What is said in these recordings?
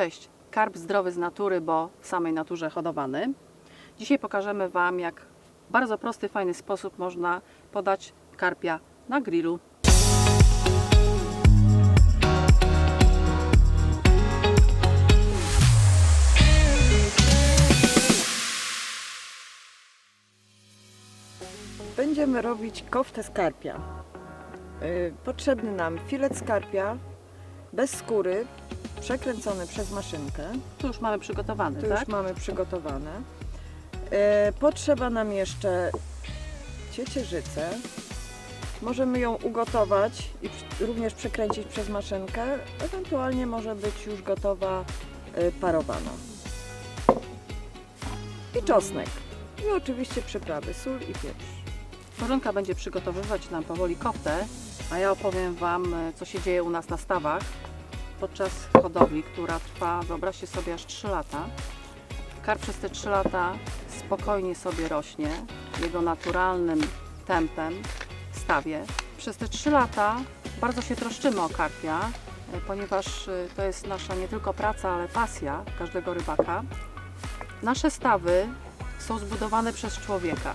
Cześć, karp zdrowy z natury, bo w samej naturze hodowany. Dzisiaj pokażemy Wam, jak w bardzo prosty, fajny sposób można podać karpia na grillu. Będziemy robić koftę skarpia. Yy, Potrzebny nam filet skarpia bez skóry, przekręcony przez maszynkę. Tu już mamy przygotowany, To tak? już mamy przygotowane. Yy, Potrzeba nam jeszcze ciecierzycę. Możemy ją ugotować i przy- również przekręcić przez maszynkę. Ewentualnie może być już gotowa yy, parowana. I czosnek. I oczywiście przyprawy, sól i pieprz. Bożenka będzie przygotowywać nam powoli koftę, a ja opowiem Wam, e, co się dzieje u nas na stawach podczas hodowli, która trwa, wyobraźcie sobie, aż 3 lata. Karp przez te 3 lata spokojnie sobie rośnie, jego naturalnym tempem w stawie. Przez te 3 lata bardzo się troszczymy o karpia, e, ponieważ e, to jest nasza nie tylko praca, ale pasja każdego rybaka. Nasze stawy są zbudowane przez człowieka,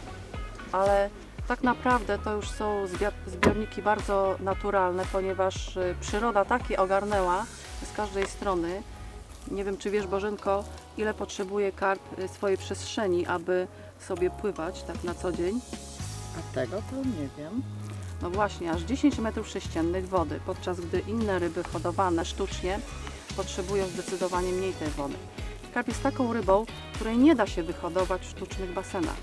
ale tak naprawdę to już są zbiorniki bardzo naturalne, ponieważ y, przyroda takie ogarnęła z każdej strony. Nie wiem, czy wiesz, Bożenko, ile potrzebuje karp y, swojej przestrzeni, aby sobie pływać tak na co dzień? A tego to nie wiem. No właśnie, aż 10 metrów sześciennych wody, podczas gdy inne ryby hodowane sztucznie potrzebują zdecydowanie mniej tej wody. Karp jest taką rybą, której nie da się wyhodować w sztucznych basenach,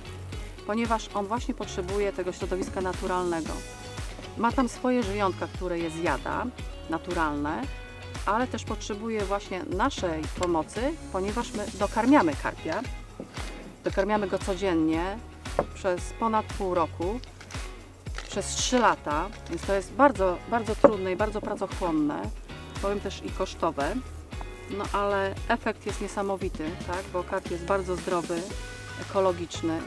ponieważ on właśnie potrzebuje tego środowiska naturalnego. Ma tam swoje żyjątka, które je zjada, naturalne, ale też potrzebuje właśnie naszej pomocy, ponieważ my dokarmiamy karpia. Dokarmiamy go codziennie przez ponad pół roku przez 3 lata, więc to jest bardzo, bardzo trudne i bardzo pracochłonne, powiem też i kosztowe. No ale efekt jest niesamowity, tak? bo karp jest bardzo zdrowy, ekologiczny.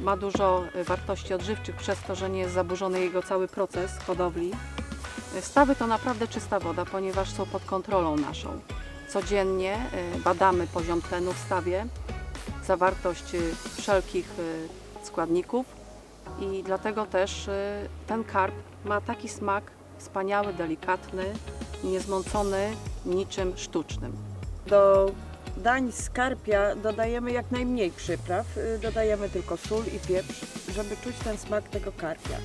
Ma dużo y, wartości odżywczych przez to, że nie jest zaburzony jego cały proces hodowli. Y, Stawy to naprawdę czysta woda, ponieważ są pod kontrolą naszą. Codziennie y, badamy poziom tlenu w stawie, zawartość wszelkich składników i dlatego też ten karp ma taki smak wspaniały, delikatny, niezmącony niczym sztucznym. Do dań skarpia dodajemy jak najmniej przypraw. y, Dodajemy tylko sól i pieprz, żeby czuć ten smak tego karpia.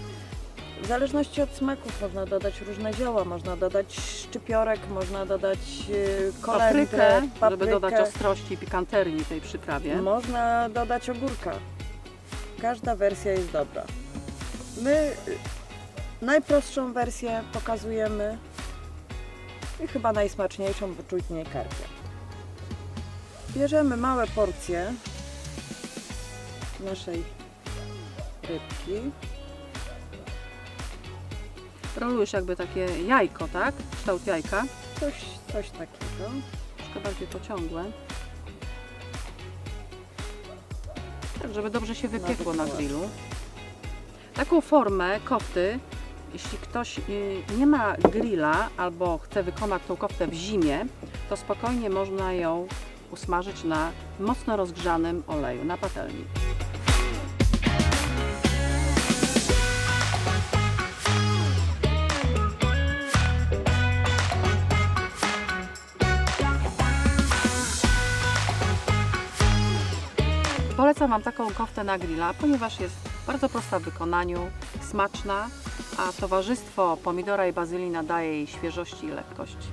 W zależności od smaków można dodać różne zioła, można dodać szczypiorek, można dodać y, kolendrę, Paprykę, żeby dodać ostrości i pikanterii tej przyprawie. Można dodać ogórka. Każda wersja jest dobra. My y, najprostszą wersję pokazujemy i chyba najsmaczniejszą, bo czuć mniej karpia. Bierzemy małe porcje naszej rybki. Rolujesz jakby takie jajko, tak? Kształt jajka, Coś, coś takiego. troszkę bardziej pociągłe. Tak, żeby dobrze się wypiekło na dokładnie. grillu. Taką formę kofty, jeśli ktoś y, nie ma grilla albo chce wykonać tą koftę w zimie, to spokojnie można ją usmażyć na mocno rozgrzanym oleju, na patelni. Polecam Wam taką koftę na grilla, ponieważ jest bardzo prosta w wykonaniu, smaczna, a towarzystwo pomidora i bazylii nadaje jej świeżości i lekkości.